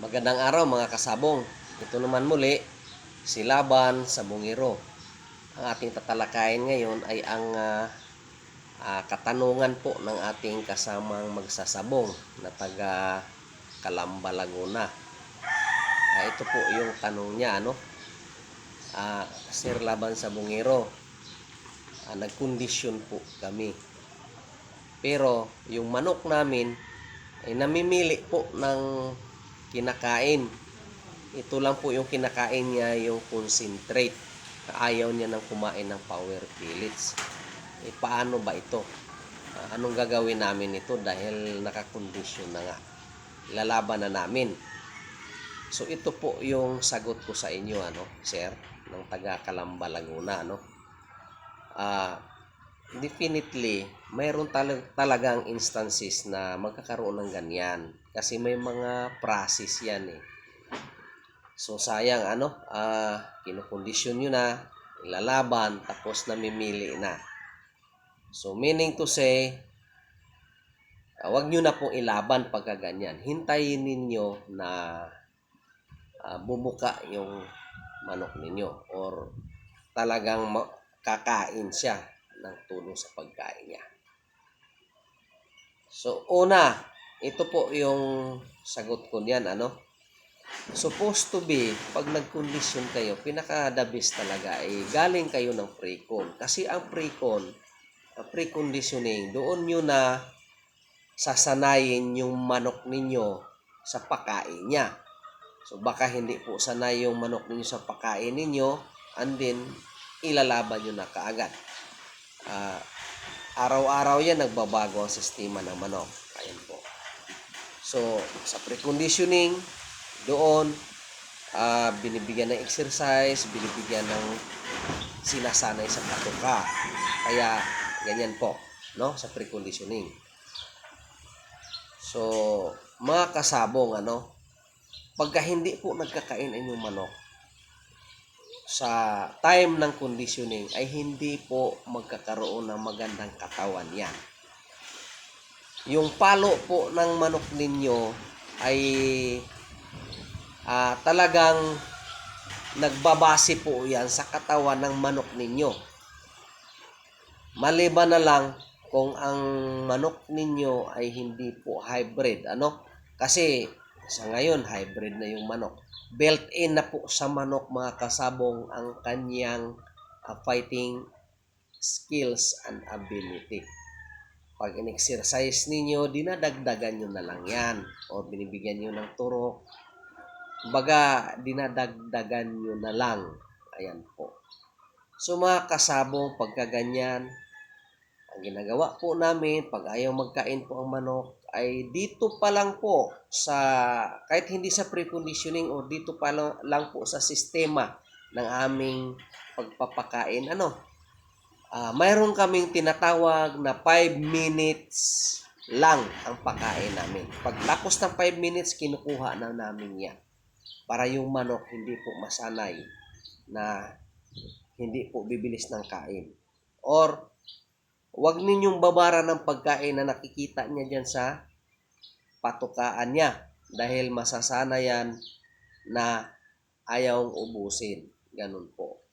Magandang araw mga kasabong. Ito naman muli, si Laban sa Bungiro. Ang ating tatalakayin ngayon ay ang ah, ah, katanungan po ng ating kasamang magsasabong na taga Calamba, Laguna. Ah, ito po yung tanong niya, ano? Ah, Sir Laban sa Bungiro, ah, nagkondisyon po kami. Pero yung manok namin ay namimili po ng kinakain. Ito lang po yung kinakain niya, yung concentrate. Ayaw niya nang kumain ng power pellets. Eh, paano ba ito? Ah, anong gagawin namin ito dahil nakakondisyon na nga. Lalaban na namin. So ito po yung sagot ko sa inyo ano, sir, ng taga Calamba, Laguna, ano. Ah, definitely mayroon tal- talagang instances na magkakaroon ng ganyan kasi may mga process yan eh. So sayang ano, ah kinukondisyon nyo na, ilalaban, tapos namimili na. So meaning to say, ah, wag nyo na pong ilaban pagka ganyan. Hintayin ninyo na ah, bumuka yung manok ninyo or talagang kakain siya ng tulong sa pagkain niya. So, una, ito po yung sagot ko niyan, ano? Supposed to be, pag nag-condition kayo, pinaka-the best talaga ay galing kayo ng pre-con. Kasi ang pre-con, ang pre-conditioning, doon nyo na sasanayin yung manok ninyo sa pagkain niya. So, baka hindi po sanay yung manok ninyo sa pagkain ninyo, and then, ilalaban nyo na kaagad. Ah, araw-araw yan nagbabago ang sistema ng manok. Ayan po. So, sa preconditioning, doon, ah, binibigyan ng exercise, binibigyan ng sinasanay sa patuka. Kaya, ganyan po, no? Sa preconditioning. So, mga kasabong, ano, pagka hindi po nagkakain ang inyong manok, sa time ng conditioning ay hindi po magkakaroon ng magandang katawan yan. Yung palo po ng manok ninyo ay ah, talagang nagbabase po yan sa katawan ng manok ninyo. Maliban na lang kung ang manok ninyo ay hindi po hybrid. Ano? Kasi sa ngayon, hybrid na yung manok built-in na po sa manok mga kasabong ang kanyang uh, fighting skills and ability. Pag in-exercise ninyo, dinadagdagan nyo na lang yan o binibigyan nyo ng turok. Baga, dinadagdagan nyo na lang. Ayan po. So mga kasabong, pagka ganyan, ang ginagawa po namin, pag ayaw magkain po ang manok, ay dito pa lang po sa, kahit hindi sa preconditioning o dito pa lang, po sa sistema ng aming pagpapakain, ano, ah mayroon kaming tinatawag na 5 minutes lang ang pakain namin. Pag tapos ng 5 minutes, kinukuha na namin yan. Para yung manok hindi po masanay na hindi po bibilis ng kain. Or, Huwag ninyong babara ng pagkain na nakikita niya dyan sa patukaan niya dahil masasana yan na ayaw ubusin. Ganun po.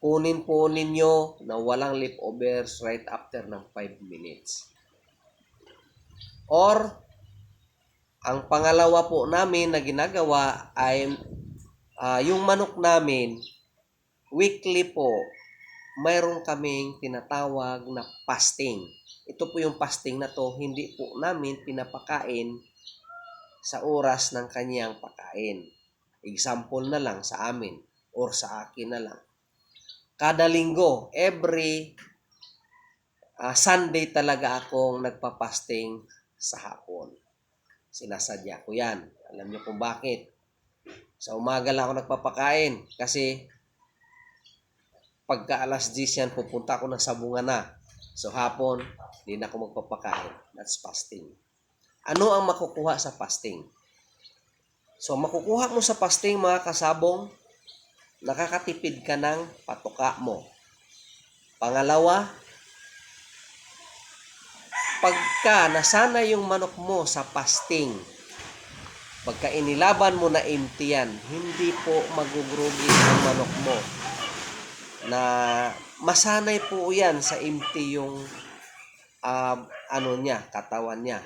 Kunin po ninyo na walang leftovers right after ng 5 minutes. Or, ang pangalawa po namin na ginagawa ay ah, yung manok namin, weekly po, mayroon kaming tinatawag na fasting. Ito po yung fasting na to, hindi po namin pinapakain sa oras ng kanyang pakain. Example na lang sa amin or sa akin na lang. Kada linggo, every ah, Sunday talaga akong nagpa-fasting sa hapon. Sinasadya ko yan. Alam niyo kung bakit. Sa umaga lang ako nagpapakain kasi pagka alas 10 yan, pupunta ako ng sabungan na. So hapon, hindi na ako magpapakain. That's fasting. Ano ang makukuha sa fasting? So makukuha mo sa fasting mga kasabong, nakakatipid ka ng patuka mo. Pangalawa, pagka nasana yung manok mo sa fasting, Pagka inilaban mo na empty yan, hindi po magugrugi ang manok mo. Na masanay po yan sa empty yung um, ano niya, katawan niya.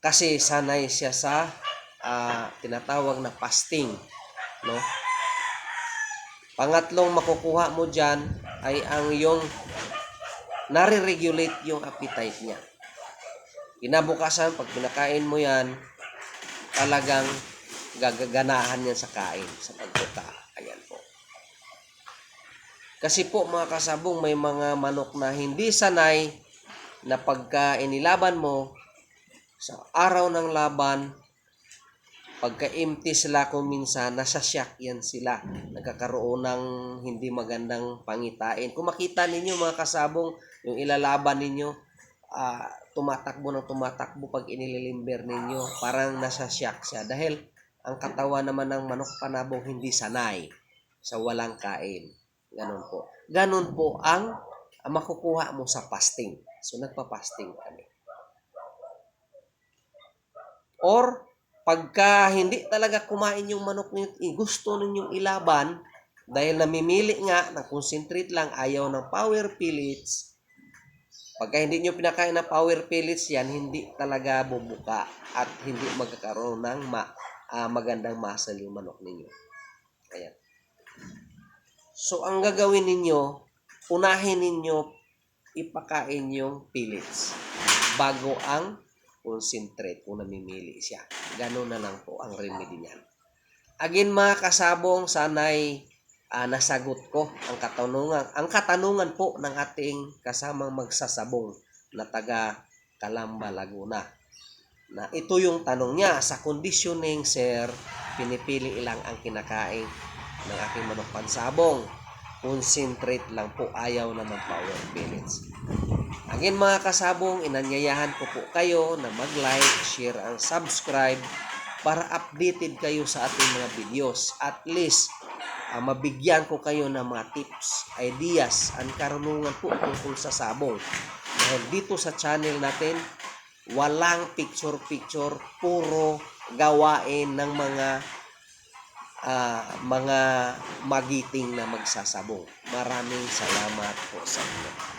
Kasi sanay siya sa ah, tinatawag na fasting, no? Pangatlong makukuha mo diyan ay ang yung nare-regulate yung appetite niya. Kinabukasan, pag pinakain mo yan, talagang gagaganahan yan sa kain, sa pagkuka. Ayan po. Kasi po mga kasabong, may mga manok na hindi sanay na pagka inilaban mo sa araw ng laban, pagka empty sila kung minsan, nasa shock yan sila. Nagkakaroon ng hindi magandang pangitain. Kung makita ninyo mga kasabong, yung ilalaban ninyo, ah, tumatakbo ng tumatakbo pag inililimber ninyo, parang nasa shock siya. Dahil ang katawan naman ng manok panabong hindi sanay sa walang kain. Ganon po. Ganon po ang, makukuha mo sa fasting. So, nagpa-fasting kami. Or, pagka hindi talaga kumain yung manok ninyo, gusto ninyong ilaban, dahil namimili nga ng concentrate lang, ayaw ng power pellets, pagka hindi nyo pinakain ng power pellets yan, hindi talaga bubuka at hindi magkakaroon ng ma, ah, magandang muscle yung manok ninyo. Ayan. So, ang gagawin ninyo, unahin ninyo ipakain yung pellets bago ang concentrate kung namimili siya. Ganun na lang po ang remedy niyan. Again mga kasabong, sanay ah, nasagot ko ang katanungan. Ang katanungan po ng ating kasamang magsasabong na taga Calamba, Laguna. Na ito yung tanong niya, sa conditioning, sir, pinipili lang ang kinakain ng aking manok pansabong. Concentrate lang po, ayaw na mag-power pellets. Again mga kasabong, inanyayahan ko po kayo na mag-like, share, and subscribe para updated kayo sa ating mga videos. At least, ah, mabigyan ko kayo ng mga tips, ideas, and karunungan po tungkol sa sabong. Dahil dito sa channel natin, walang picture-picture, puro gawain ng mga ah, mga magiting na magsasabong. Maraming salamat po sa inyo.